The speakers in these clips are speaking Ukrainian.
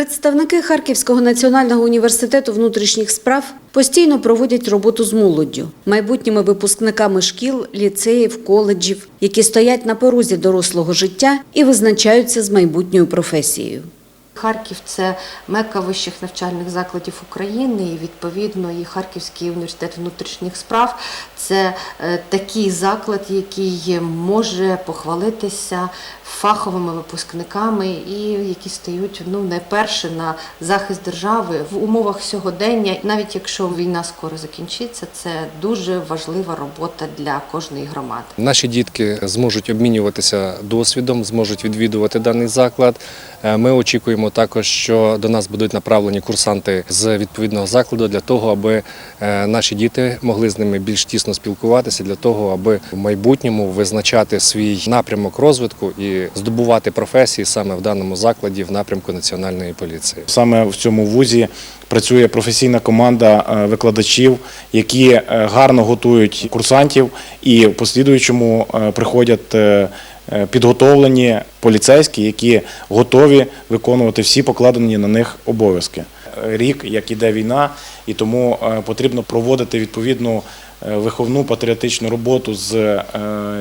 Представники Харківського національного університету внутрішніх справ постійно проводять роботу з молоддю, майбутніми випускниками шкіл, ліцеїв, коледжів, які стоять на порозі дорослого життя і визначаються з майбутньою професією. Харків це мека вищих навчальних закладів України, і відповідно і Харківський університет внутрішніх справ це е, такий заклад, який може похвалитися фаховими випускниками, і які стають ну не перші на захист держави в умовах сьогодення. Навіть якщо війна скоро закінчиться, це дуже важлива робота для кожної громади. Наші дітки зможуть обмінюватися досвідом, зможуть відвідувати даний заклад. Е, Ми очікуємо також, що до нас будуть направлені курсанти з відповідного закладу для того, аби е, наші діти могли з ними більш тісно спілкуватися, для того, аби в майбутньому визначати свій напрямок розвитку і здобувати професії саме в даному закладі в напрямку національної поліції. Саме в цьому вузі працює професійна команда е, викладачів, які е, гарно готують курсантів і в послідуючому е, приходять підготовлені поліцейські, які готові виконувати всі покладені на них обов'язки. Рік, як іде війна, і тому потрібно проводити відповідну виховну патріотичну роботу з е,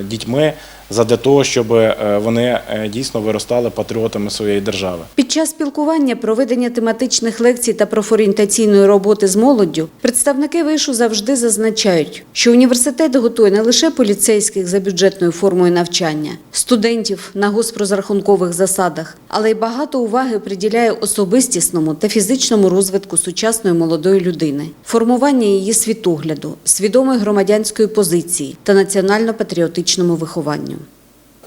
дітьми задля того, щоб е, вони е, дійсно виростали патріотами своєї держави. Під час спілкування, проведення тематичних лекцій та профорієнтаційної роботи з молоддю представники вишу завжди зазначають, що університет готує не лише поліцейських за бюджетною формою навчання, студентів на госпрозрахункових засадах, але й багато уваги приділяє особистісному та фізичному розвитку сучасної молодої людини, формування її світогляду, свідомої громадянської позиції та національно-патріотичному вихованню.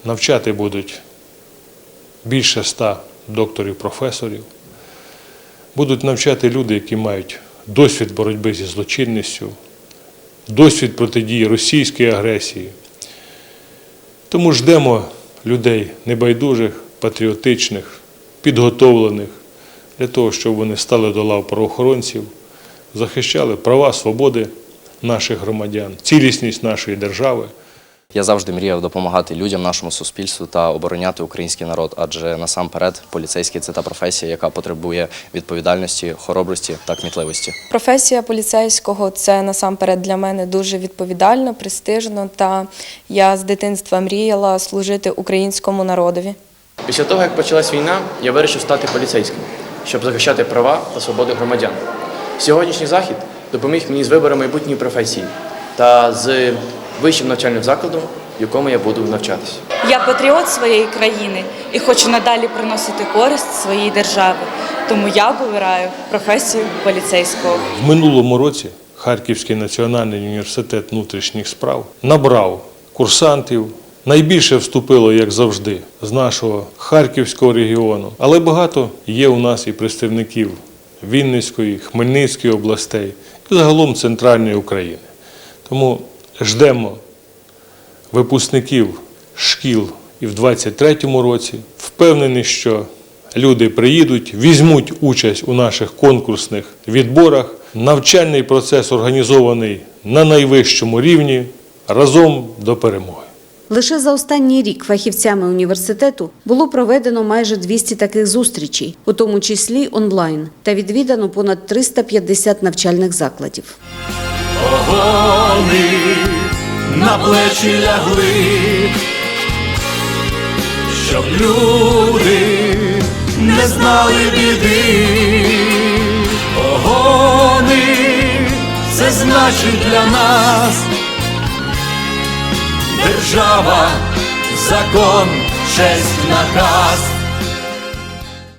Навчати будуть більше ста докторів, професорів. Будуть навчати люди, які мають досвід боротьби зі злочинністю, досвід протидії російській агресії. Тому ждемо людей небайдужих, патріотичних, підготовлених для того, щоб вони стали до лав правоохоронців, захищали права, свободи наших громадян, цілісність нашої держави. Я завжди мріяв допомагати людям, нашому суспільству та обороняти український народ, адже насамперед поліцейський це та професія, яка потребує відповідальності, хоробрості та кмітливості. Професія поліцейського це насамперед для мене дуже відповідально, престижно. Та я з дитинства мріяла служити українському народові. Після того, як почалась війна, я вирішив стати поліцейським, щоб захищати права та свободи громадян. Сьогоднішній захід допоміг мені з вибором майбутньої професії та з вищим навчальним закладом, в якому я буду навчатися. Я патріот своєї країни і хочу надалі приносити користь своїй державі. Тому я обираю професію поліцейського. В минулому році Харківський національний університет внутрішніх справ набрав курсантів. Найбільше вступило, як завжди, з нашого Харківського регіону, але багато є у нас і представників Вінницької, Хмельницької областей і загалом центральної України. Тому ждемо випускників шкіл і в 23-му році. Впевнений, що люди приїдуть, візьмуть участь у наших конкурсних відборах. Навчальний процес організований на найвищому рівні разом до перемоги. Лише за останній рік фахівцями університету було проведено майже 200 таких зустрічей, у тому числі онлайн, та відвідано понад 350 навчальних закладів. Погони на плечі лягли, щоб люди не знали біди. Погони це значить для нас держава, закон, честь, наказ.